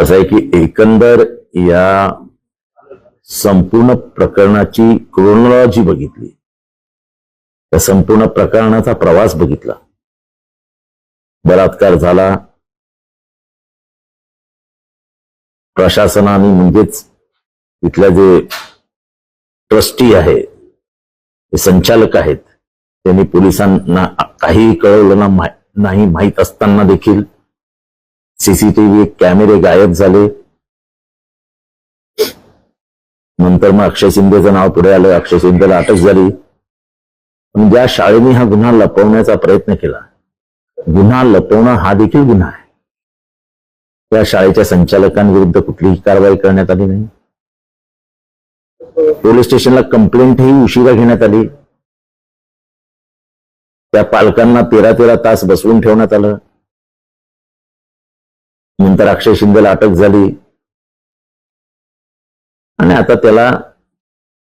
असं आहे की एकंदर या संपूर्ण प्रकरणाची क्रोनॉलॉजी बघितली. त्या संपूर्ण प्रकरणाचा प्रवास बघितला. बलात्कार झाला. प्रशासनाने म्हणजेच इथल्या जे ट्रस्टी आहे जे संचालक आहेत त्यांनी पोलिसांना काहीही कळवलं ना नाही माहीत असताना देखील सीसीटीव्ही कॅमेरे गायब झाले. नंतर मग अक्षय शिंदेचं नाव पुढे आलं अक्षय शिंदेला अटक झाली. पण ज्या शाळेने हा गुन्हा लपवण्याचा प्रयत्न केला गुन्हा लपवणं हा देखील गुन्हा आहे. त्या शाळेच्या संचालकांविरुद्ध कुठलीही कारवाई करण्यात आली नाही. पोलीस स्टेशनला कंप्लेंटही उशिरा घेण्यात आली. त्या पालकांना तेरा तेरा तास बसवून ठेवण्यात आलं. नंतर अक्षय शिंदेला अटक झाली. आणि आता त्याला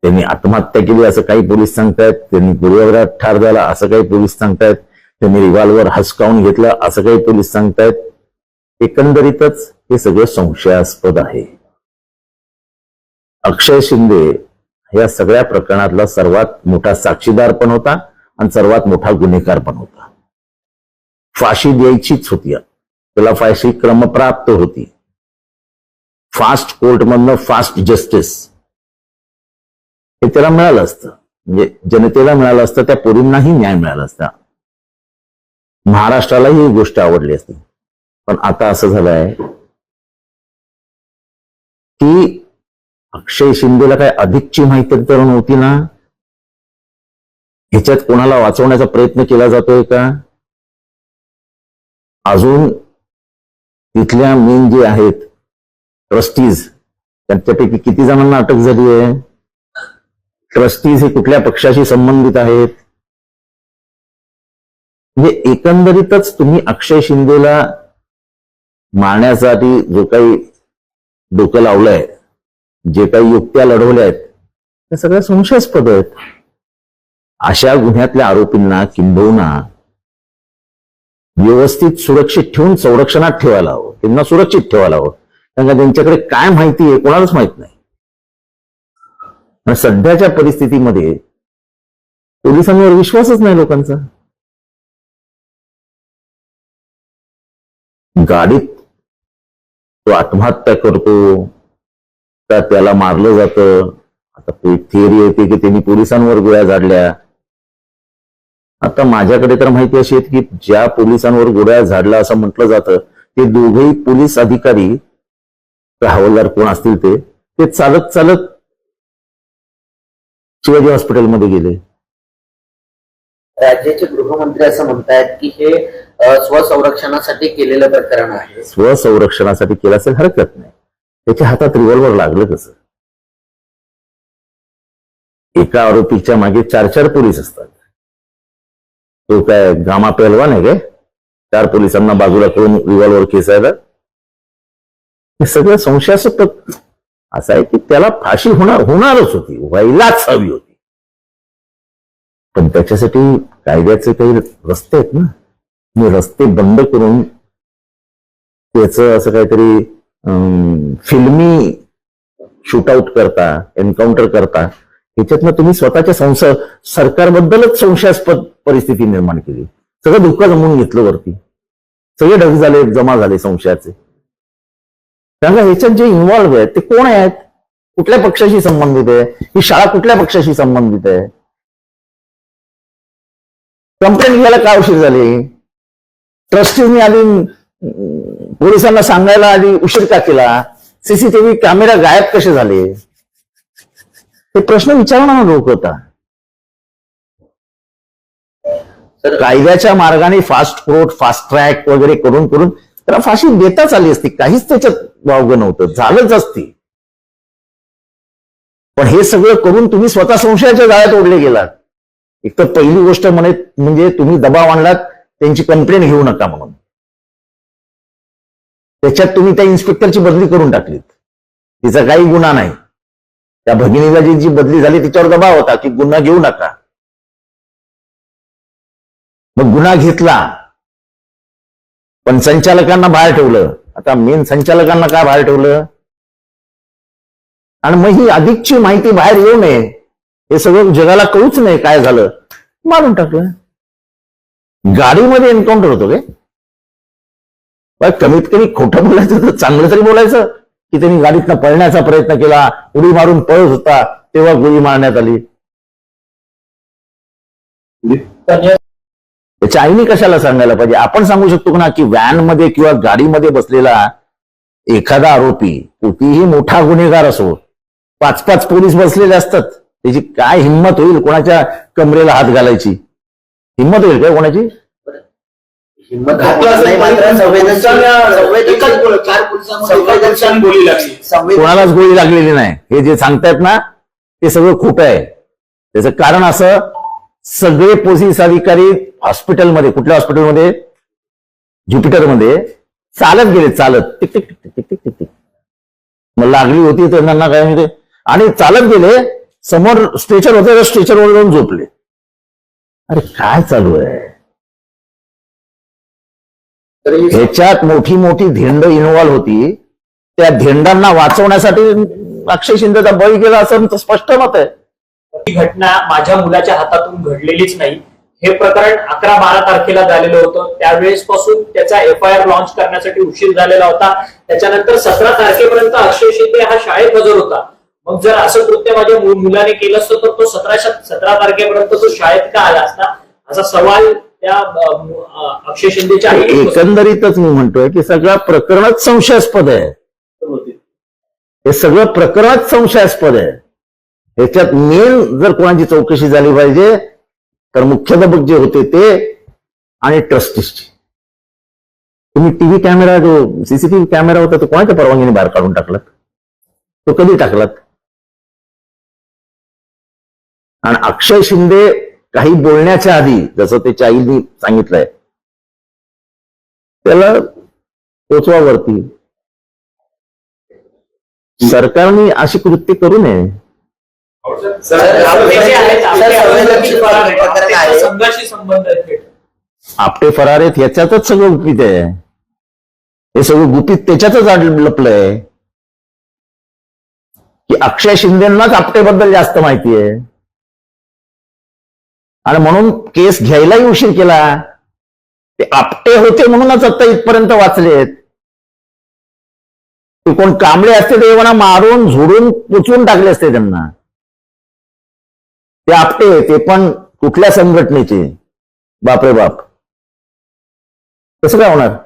त्यांनी आत्महत्या केली असं काही पोलीस सांगतायत. त्यांनी गुरुवारात ठार झाला असं काही पोलीस सांगतायत. त्यांनी रिव्हॉल्वर हसकावून घेतलं असं काही पोलीस सांगतायत. एकंदरीतच हे सगळं संशयास्पद आहे. अक्षय शिंदे या सगळ्या प्रकरणातला सर्वात मोठा साक्षीदार पण होता आणि सर्वात मोठा गुन्हेगार पण होता. फाशी द्यायचीच होती त्याला फाशी क्रमप्राप्त होती. फास्ट कोर्टमधनं फास्ट जस्टिस हे त्याला मिळालं असतं. म्हणजे जनतेला मिळालं असतं त्या पोरींनाही न्याय मिळाला असता. महाराष्ट्रालाही ही गोष्ट आवडली असती. पण आता असं झालंय की अक्षय शिंदेला काय अधिकची माहिती तर नव्हती ना? ह्याच्यात कोणाला वाचवण्याचा प्रयत्न केला जातोय का? अजून तिथल्या मेन जे आहेत ट्रस्टीज त्यांच्यापैकी किती जणांना अटक झाली आहे? ट्रस्टीज हे कुठल्या पक्षाशी संबंधित आहेत? म्हणजे एकंदरीतच तुम्ही अक्षय शिंदेला मारण्यासाठी जो काही डोकं लावलंय जे काही युक्त्या लढवल्या आहेत त्या सगळ्या संशयास्पद आहेत. अशा गुन्ह्यातल्या आरोपींना किंबहुना व्यवस्थित सुरक्षित ठेवून संरक्षणात ठेवायला हवं. त्यांना सुरक्षित ठेवायला हवं. कारण का त्यांच्याकडे काय माहिती आहे कोणालाच माहीत नाही. आणि सध्याच्या परिस्थितीमध्ये पोलिसांवर विश्वासच नाही लोकांचा. गाडीत तो आत्महत्या करतो का त्याला मारलं जातं? आता थिअरी येते की त्यांनी पोलिसांवर गोळ्या झाडल्या. आता माझ्याकडे तर माहिती अशी आहे की ज्या पोलिसांवर गोळ्या झाडला असं म्हटलं जातं ते दोघेही पोलीस अधिकारी हवालदार कोण असतील ते ते चालत चालत शिवाजी हॉस्पिटलमध्ये गेले. राज्याचे गृहमंत्री असं म्हणतायत की हे स्वसंरक्षणासाठी केलेलं प्रकरण आहे. स्वसंरक्षणासाठी केलं असेल हरकत नाही. त्याच्या हातात रिव्हॉल्वर लागलं कसं? एका आरोपीच्या मागे चार चार पोलीस असतात. तो काय गामा पेलवान आहे काय? चार पोलिसांना बाजूला करून रिव्हॉल्वर खेचायला हे सगळं संशयास्पद असं आहे की त्याला फाशी होणार होणारच होती व्हायलाच हवी होती. पण त्याच्यासाठी कायद्याचे काही रस्ते आहेत ना? मी रस्ते बंद करून त्याच असं काहीतरी अं, फिल्मी शूटआउट करता एन्काउंटर करता ह्याच्यातनं तुम्ही स्वतःच्या संसद सरकारबद्दलच संशयास्पद परिस्थिती निर्माण केली. सगळं धोका जमवून घेतलं वरती. सगळे ढग झाले जमा झाले संशयाचे. त्यामुळे ह्याच्यात जे इन्व्हॉल्व्ह आहेत ते कोण आहेत? कुठल्या पक्षाशी संबंधित आहे? ही शाळा कुठल्या पक्षाशी संबंधित आहे? कंप्लेंट घ्यायला काय उशीर झाली? ट्रस्टीनी आधी पोलिसांना सांगायला आधी उशीर का केला? सीसीटीव्ही कॅमेरा गायब कसे झाले? हे प्रश्न विचारणार लोक होता. कायद्याच्या मार्गाने फास्ट कोर्ट फास्ट ट्रॅक वगैरे करून करून त्याला फाशी देताच आली असती. काहीच त्याच्यात वावगं नव्हतं. झालंच असती. पण हे सगळं करून तुम्ही स्वतः संशयाच्या जाळ्यात ओढले गेलात. एक तर पहिली गोष्ट म्हणे म्हणजे तुम्ही दबाव आणलात त्यांची कंप्लेंट घेऊ नका म्हणून. त्याच्यात तुम्ही त्या इन्स्पेक्टरची बदली करून टाकलीत. तिचा काही गुन्हा नाही. त्या भगिनीला जी जी बदली झाली तिच्यावर दबाव होता की गुन्हा घेऊ नका. मग गुन्हा घेतला. पण संचालकांना बाहेर ठेवलं. आता मेन संचालकांना काय बाहेर ठेवलं? आणि मग ही अधिकची माहिती बाहेर येऊ नये. हे सगळं जगाला कळूच नये काय झालं. मारून टाकलं. गाडीमध्ये एन्काउंटर होतो काय कमीत कमी खोटं बोलायचं तर चांगलं तरी बोलायचं. की त्यांनी गाडीतनं पळण्याचा प्रयत्न केला उडी मारून पळत होता तेव्हा गोळी मारण्यात आली. त्याच्या आईने कशाला सांगायला पाहिजे? आपण सांगू शकतो ना की व्हॅनमध्ये किंवा गाडीमध्ये बसलेला एखादा आरोपी कितीही मोठा गुन्हेगार असो पाच पाच पोलीस बसलेले असतात त्याची काय हिंमत होईल कोणाच्या कमरेला हात घालायची? हिंमत होईल काय कोणाची? हिंमत नाही मात्र. संवेदनशील संवेदनशील गोळी- लागली. कोणालाच गोळी लागलेली नाही. हे जे सांगतायत ना ते सगळं खोटं आहे. त्याचं कारण असं सगळे पोलीस अधिकारी हॉस्पिटलमध्ये कुठल्या हॉस्पिटलमध्ये? ज्युपिटरमध्ये चालत गेले चालत. टिक टिक टिक टिक टिक टिक टिक. मग लागली होती तर त्यांना काय माहिती? आणि चालत गेले समोर स्ट्रेचर होते तर स्ट्रेचरवर जाऊन झोपले. अरे काय चालू आहे? ह्याच्यात मोठी मोठी धेंड इन्व्हॉल्व होती. त्या धेंडांना वाचवण्यासाठी अक्षय शिंदेचा बळी गेला असं स्पष्ट मत आहे. ही घटना माझ्या मुलाच्या हातातून घडलेलीच नाही. हे प्रकरण अकरा बारा तारखेला झालेलं होतं. त्यावेळेस पासून त्याचा एफ आय आर लॉन्च करण्यासाठी उशीर झालेला होता. त्याच्यानंतर सतरा तारखेपर्यंत अक्षय शिंदे हा शाळेत हजर होता. मग जर असं कृत्य माझ्या मुलाने केलं असतं तर तो सतरा सतरा तारखेपर्यंत तो शाळेत का आला असता? असा सवाल त्या अक्षय शिंदेच्या एकंदरीतच मी म्हणतोय की सगळं प्रकरणच संशयास्पद आहे. हे सगळं प्रकरणच संशयास्पद आहे. ह्याच्यात मेन जर कोणाची चौकशी झाली पाहिजे तर मुख्याध्यापक जे होते ते आणि ट्रस्टीजची तुम्ही टीव्ही कॅमेरा जो सीसीटीव्ही कॅमेरा होता तो कोणाच्या परवानगीने बाहेर काढून टाकलात? तो कधी टाकलात? आणि अक्षय शिंदे काही बोलण्याच्या आधी जसं त्याच्या आईने सांगितलंय त्याला पोचवावरती सरकारने अशी कृत्य करू नये. आपटे फरार आहेत ह्याच्यातच सगळं गुपित आहे. हे सगळं गुपित त्याच्यातच आड- लपलंय. की अक्षय शिंदेनाच आपटेबद्दल जास्त माहिती आहे. आणि म्हणून केस घ्यायलाही उशीर केला. ते आपटे होते म्हणूनच आता इथपर्यंत वाचलेत. ते कोण कांबळे असते ते मारून झोडून पुचवून टाकले असते त्यांना. ते आपटे ते पण कुठल्या संघटनेचे? बापरे बाप. कसं काय होणार?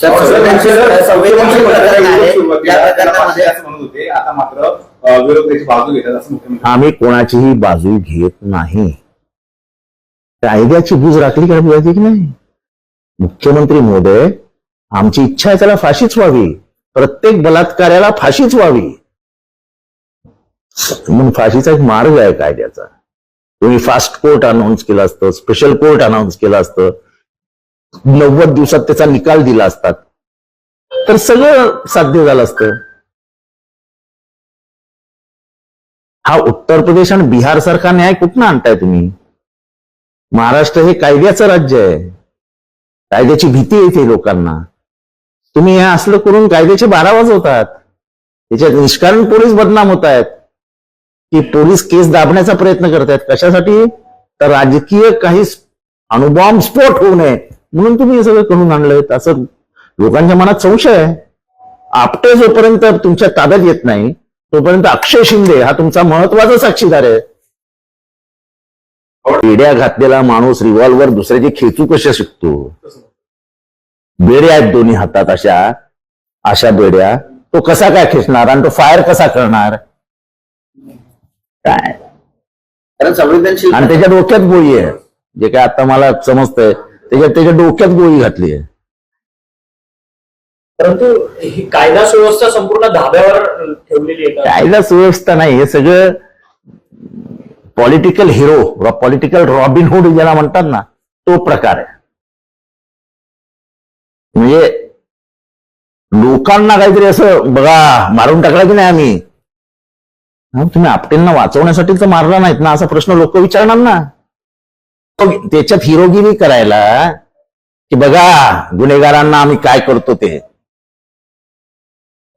सर, प्रकरण आहे. या प्रकरणामध्ये आता मात्र बाजू घेतात असं मुख्यमंत्री आम्ही कोणाचीही बाजू घेत नाही. कायद्याची बूज राखली का पाहिजे की नाही? मुख्यमंत्री महोदय आमची इच्छा आहे त्याला फाशीच व्हावी. प्रत्येक बलात्कार्याला फाशीच व्हावी. म्हणून फाशीचा एक मार्ग आहे कायद्याचा. तुम्ही फास्ट कोर्ट अनाऊन्स केलं असतं स्पेशल कोर्ट अनाऊन्स केलं असतं. नव्वद दिवसात त्याचा निकाल दिला असतात. तर सगळं साध्य झालं असतं. हा उत्तर प्रदेश आणि बिहार सारखा न्याय कुठनं आणताय तुम्ही? महाराष्ट्र हे कायद्याचं राज्य आहे. कायद्याची भीती येते लोकांना. तुम्ही हे असलं करून कायद्याचे बारा वाजवतात. त्याच्यात निष्कारण पोलीस बदनाम होत आहेत की पोलीस केस दाबण्याचा प्रयत्न करतायत. कशासाठी? तर राजकीय काही अणुबॉम्ब स्फोट होऊ नये म्हणून तुम्ही हे सगळं करून आणलंय. असं लोकांच्या मनात संशय आहे. आपटे जोपर्यंत तुमच्या ताब्यात येत नाही तोपर्यंत अक्षय शिंदे हा तुमचा महत्त्वाचा साक्षीदार आहे. बेड्या घातलेला माणूस रिव्हॉल्वर दुसऱ्याची खेचू कशा शिकतो? बेड्या आहेत दोन्ही हातात अशा अशा बेड्या. तो कसा काय खेचणार आणि तो फायर कसा करणार? काय? कारण संवेदनशील आणि त्याच्या डोक्यात गोळी आहे. जे काय आता मला समजतंय त्याच्यात त्याच्या डोक्यात गोळी घातली आहे. परंतु ही कायदा सुव्यवस्था संपूर्ण धाब्यावर ठेवलेली आहे का? कायदा सुव्यवस्था नाही हे सगळं पॉलिटिकल हिरो पॉलिटिकल रॉबिनहुड ज्याला म्हणतात ना तो प्रकार आहे. म्हणजे लोकांना काहीतरी असं बघा मारून टाकला की नाही आम्ही? तुम्ही आपटेंना वाचवण्यासाठी तर मारला नाहीत ना असा प्रश्न लोक विचारणार ना. त्याच्यात हिरोगिरी करायला की बघा गुन्हेगारांना आम्ही काय करतो ते.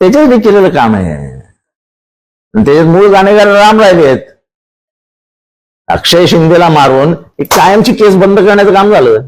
त्याच्यासाठी केलेलं काम आहे. त्याच्यात मूळ गाणेगार राम राहिलेत अक्षय शिंदेला मारून एक कायमची केस बंद करण्याचं काम झालं.